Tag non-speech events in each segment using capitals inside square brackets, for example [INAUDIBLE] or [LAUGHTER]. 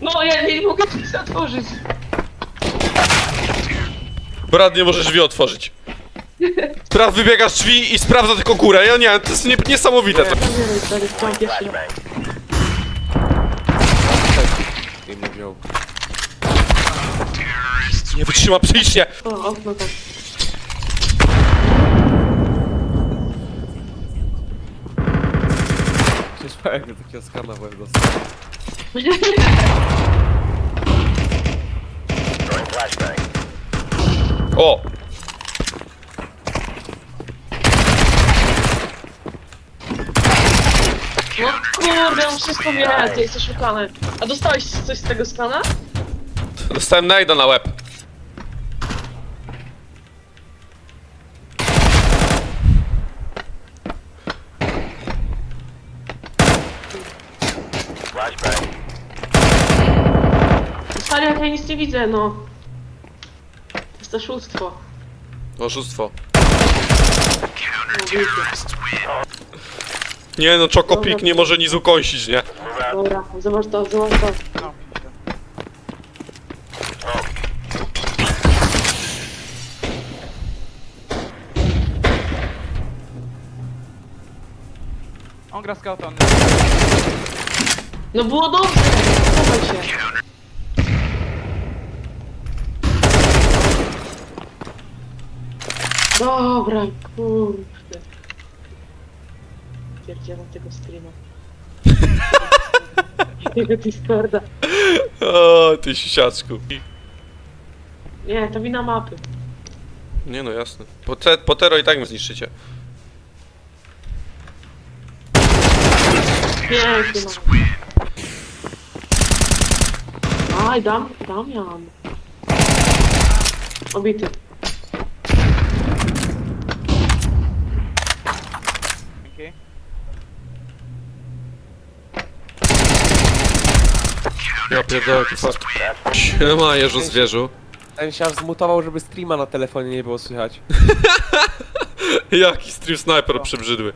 No, ja nie mogę nic otworzyć. Brat, nie możesz drzwi otworzyć. Teraz wybiegasz drzwi i sprawdza tylko górę. Ja nie, to jest nie, niesamowite. To. Mnie wziął. Nie wytrzyma psychicznie. O, okno tam. Słyszałem, jak takiego skana w O! No kurde, on wszystko wie, ty jesteś szukany. A dostałeś coś z tego skana? Dostałem najda na łeb. Stary, jak ja nic nie widzę, no. To jest oszustwo. Oszustwo. No. Nie no, Czokopik nie może nic ukąsić, nie? Dobra, zobacz to, zobacz to. On gra scouta, on No było dobrze, zobacz się. Dobra, kurde. Pierdzielę tego streama. [LAUGHS] Tego Discorda. O, ty sisiaczku. Nie, to wina mapy. Nie no, jasne. Pote, potero i tak mnie zniszczycie. Pięknie mapa. Aj, Dam, Damian. Obity. Ja pierdolę, ty fakt. Siema, jeżu zwierzu. Ten się aż zmutował, żeby streama na telefonie nie było słychać. [LAUGHS] Jaki stream sniper przebrzydły.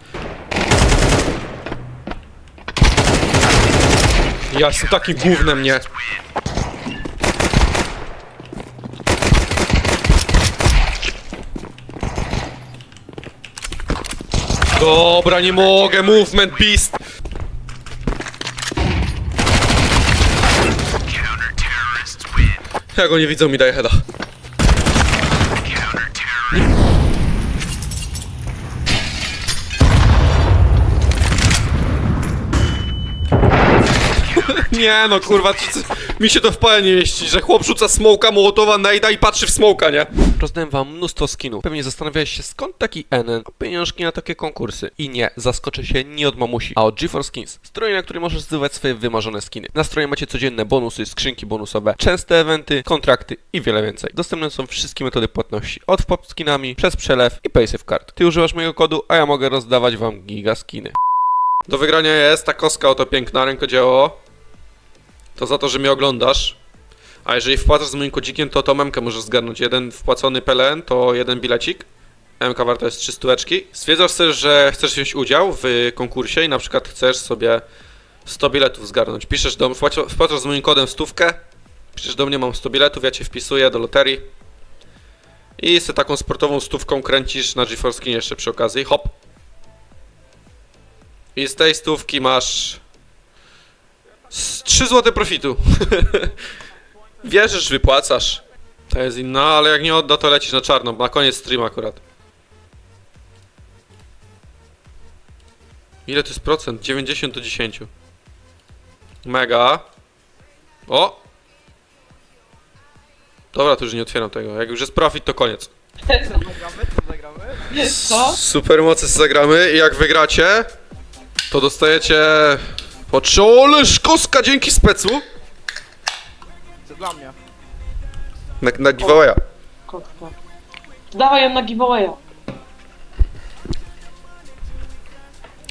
Ja jestem takim gównem, nie? Dobra, nie mogę, movement beast! Ja go nie widzę, mi daje heada. Nie no, kurwa, c- c- mi się to w pale nie mieści, że chłop rzuca smoka, mołotowa, najda i patrzy w smoka, nie? Rozdałem wam mnóstwo skinów. Pewnie zastanawiałeś się, skąd taki NN, a pieniążki na takie konkursy. I nie, zaskoczę się nie od mamusi, a od GeForce Skins. Stroje, na której możesz zdobywać swoje wymarzone skiny. Na stronie macie codzienne bonusy, skrzynki bonusowe, częste eventy, kontrakty i wiele więcej. Dostępne są wszystkie metody płatności, od wpłat skinami, przez przelew i paysafe card. Ty używasz mojego kodu, a ja mogę rozdawać wam giga skiny. Do wygrania jest ta kostka oto piękna, rękodzieło. To za to, że mnie oglądasz. A jeżeli wpłacasz z moim kodzikiem, to to memkę możesz zgarnąć. Jeden wpłacony PLN to jeden bilecik. MK warto jest 3 stóweczki. Stwierdzasz sobie, że chcesz wziąć udział w konkursie i na przykład chcesz sobie 100 biletów zgarnąć. Piszesz do wpłacasz z moim kodem stówkę. Piszesz do mnie, mam 100 biletów, ja cię wpisuję do loterii. I z taką sportową stówką kręcisz na GeForce jeszcze przy okazji. Hop. I z tej stówki masz 3 zł profitu. [LAUGHS] Wierzysz, wypłacasz. To jest inna, ale jak nie odda, to lecisz na czarno, na koniec stream akurat. Ile to jest procent? 90 do 10. Mega. O! Dobra, to już nie otwieram tego. Jak już jest profit, to koniec. Zagramy? Co zagramy? Co? Super mocy zagramy i jak wygracie, to dostajecie po trzy... Oleż koska, dzięki specu! Co dla mnie? Na, na giveawaya. Kotka. Dawaj ją na giveawaya.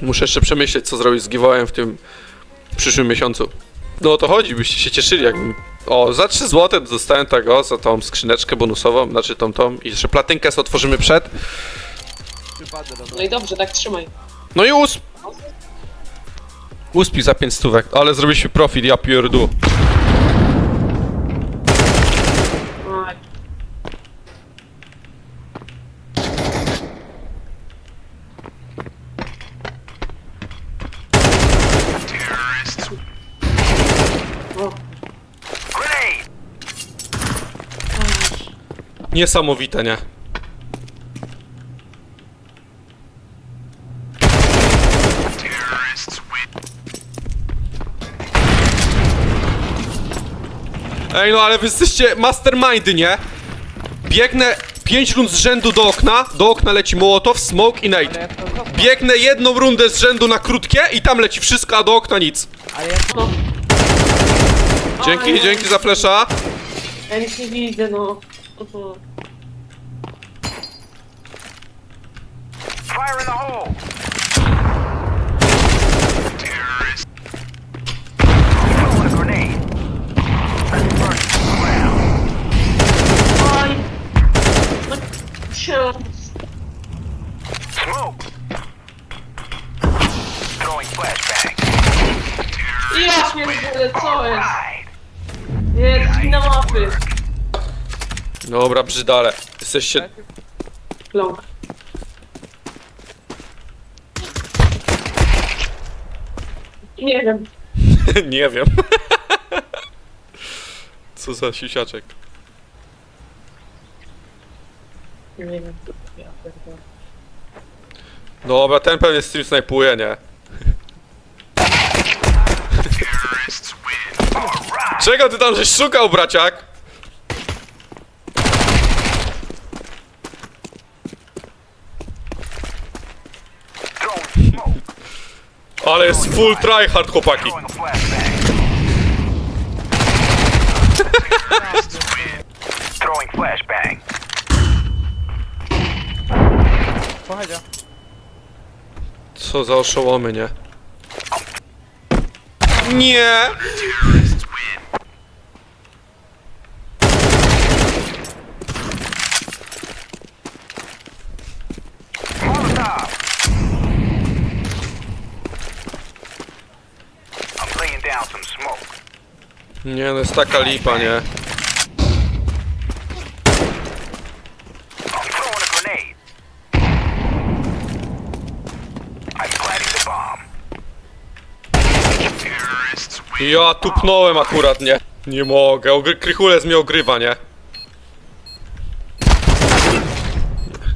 Muszę jeszcze przemyśleć, co zrobić z giveawayem w tym przyszłym miesiącu. No o to chodzi, byście się cieszyli, jakbym... O, za 3 zł dostałem tego, za tą skrzyneczkę bonusową, znaczy tą, tą i jeszcze platynkę sobie otworzymy przed. No i dobrze, tak trzymaj. No i usp... Uspij za 5 stówek, ale zrobiliśmy profil, ja pierdu. Niesamowite, nie? Ej, no ale wy jesteście mastermindy, nie? Biegnę 5 rund z rzędu do okna, do okna leci Mołotow, Smoke i Nate. Biegnę jedną rundę z rzędu na krótkie i tam leci wszystko, a do okna nic. Ale ja to... Dzięki, dzięki za flesza. Ja nic nie widzę, no. Oho. Fire in the hole! Throwing a grenade. Let's burn some ground. Oj! No, ksiądz. Smoke! Throwing flashbang. Ja pierdolę, co jest? Nie, na mapy. Dobra, brzydale. Jesteście... Long. Nie wiem. [LAUGHS] Nie wiem. [LAUGHS] Co za siusiaczek. Nie wiem. Ja pierdolę. Dobra, ten pewnie stream snajpuje, nie? Czego ty tam żeś szukał, braciak? Ale jest full tryhard, chłopaki. Throwing flashbang. Pochodzia. Co za oszołomy, nie? Nie! Nie, no jest taka lipa, nie? I'm throwing a grenade. I'm planting the bomb. Ja tupnąłem akurat, nie? Nie mogę, Ogry Krychules mnie ogrywa, nie?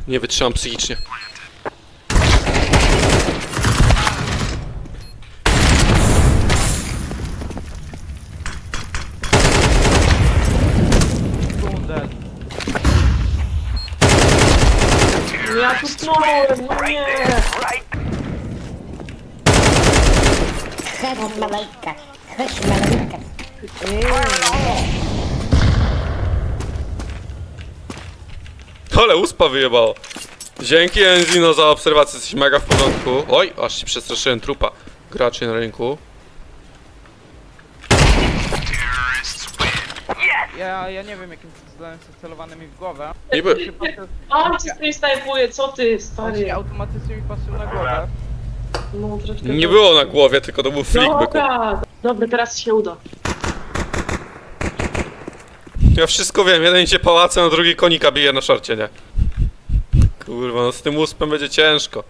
Nie wytrzymam psychicznie. Ja tu snąłem, no nie. Chodź malejka, chodź malejka. Ale uspa wyjebało. Dzięki Enzino za obserwację, jesteś mega w porządku. Oj, aż się przestraszyłem trupa. Graczy na rynku. Ja, ja nie wiem jakim cudem celowany mi w głowę. Niby. On ci snajpuje, co ty, On stary? się automatycznie mi patrzył na głowę. No, troszkę Nie było na głowie, tylko to był byku. Dobra, dobra, teraz się uda. Ja wszystko wiem, jeden idzie pałacem, a drugi konika bije na szarcie, nie? Kurwa, no z tym uspem będzie ciężko.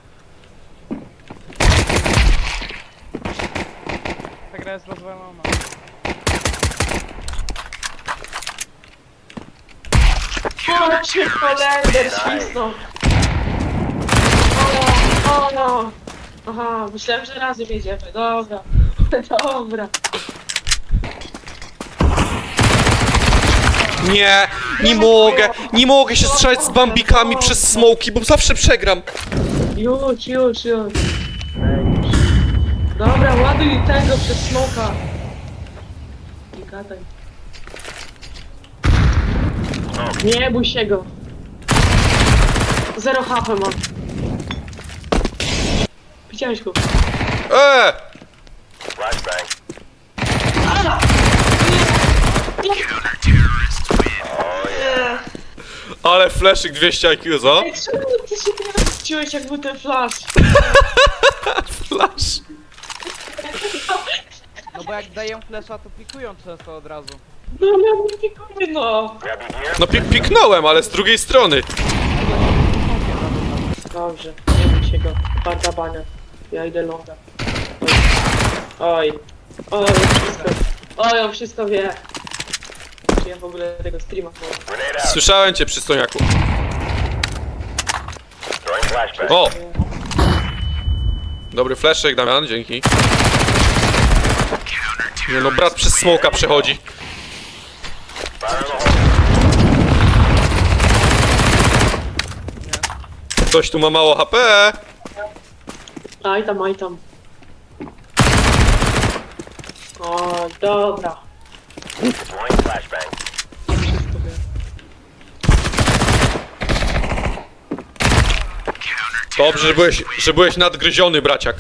Ta gra jest rozwalona. O, się kolender świsnął. O, o. Aha, myślałem, że razem jedziemy. Dobra, dobra. Nie, nie mogę, nie mogę się strzelać z bambikami przez smoki, bo zawsze przegram. Już, już, już. Dobra, ładuj tego przez smoka. Nie gadaj. Nie bój się go. Zero HP mam. Widziałeś go. Eee! Flashbang. Ala! Nie! Nie! Nie! Ale fleszyk 200 IQ, co? Ej, czemu ty się teraz wciąłeś jak był ten flash? [LAUGHS] Flash. No bo jak daję flesza to pikują często od razu. No, no, nie no. Your gear. No pi piknąłem, ale z drugiej strony. Dobrze, nie bój się go. Twarda bania. Ja idę longa. Oj. Oj, Oj, wszystko. O, ja wszystko wie. Ja w ogóle tego streama? Słyszałem cię, przystojniaku. O! Dobry fleszek, Damian, dzięki. Nie no, brat przez smoka przechodzi. Ktoś tu ma mało HP. Aj tam, aj tam. O, dobra. Wszystko wie. Dobrze, że byłeś, że byłeś nadgryziony, braciak.